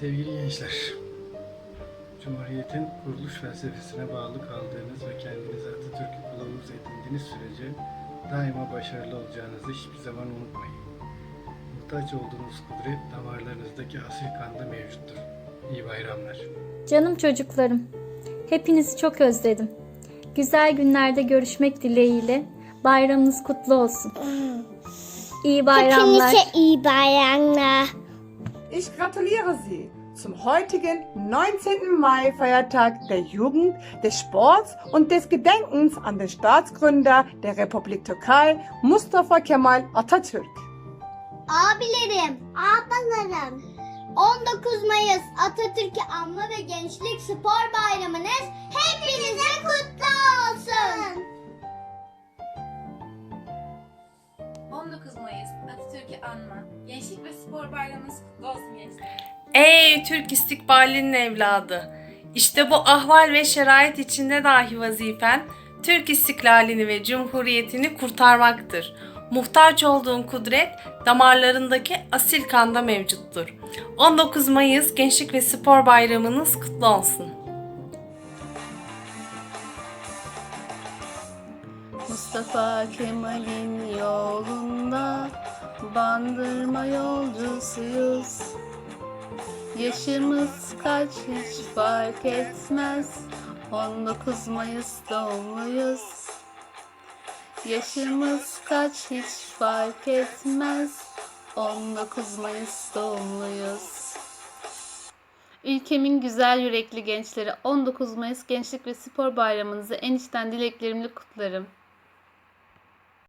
Sevgili gençler, Cumhuriyet'in kuruluş felsefesine bağlı kaldığınız ve kendinizi Atatürk'ü kılavuz edindiğiniz sürece daima başarılı olacağınızı hiçbir zaman unutmayın. Muhtaç olduğunuz kudret damarlarınızdaki asil kanda mevcuttur. İyi bayramlar. Canım çocuklarım, hepinizi çok özledim. Güzel günlerde görüşmek dileğiyle bayramınız kutlu olsun. İyi bayramlar. Hepinize iyi bayramlar. Ich gratuliere Sie zum heutigen 19. Mai Feiertag der Jugend, des Sports und des Gedenkens an den Staatsgründer der Republik Türkei, Mustafa Kemal Atatürk. Abilerim, ablalarım. 19 Mayıs Atatürk'ü anma ve gençlik spor bayramınız Atatürk'ü anma. Gençlik ve Spor Bayramınız kutlu olsun gençler. Ey Türk istikbalinin evladı! İşte bu ahval ve şerait içinde dahi vazifen Türk istiklalini ve cumhuriyetini kurtarmaktır. Muhtaç olduğun kudret damarlarındaki asil kanda mevcuttur. 19 Mayıs Gençlik ve Spor Bayramınız kutlu olsun. Mustafa Kemal'in yolunda bandırma yolcusuyuz. Yaşımız kaç hiç fark etmez. 19 Mayıs doğumluyuz. Yaşımız kaç hiç fark etmez. 19 Mayıs doğumluyuz. Ülkemin güzel yürekli gençleri 19 Mayıs Gençlik ve Spor Bayramınızı en içten dileklerimle kutlarım.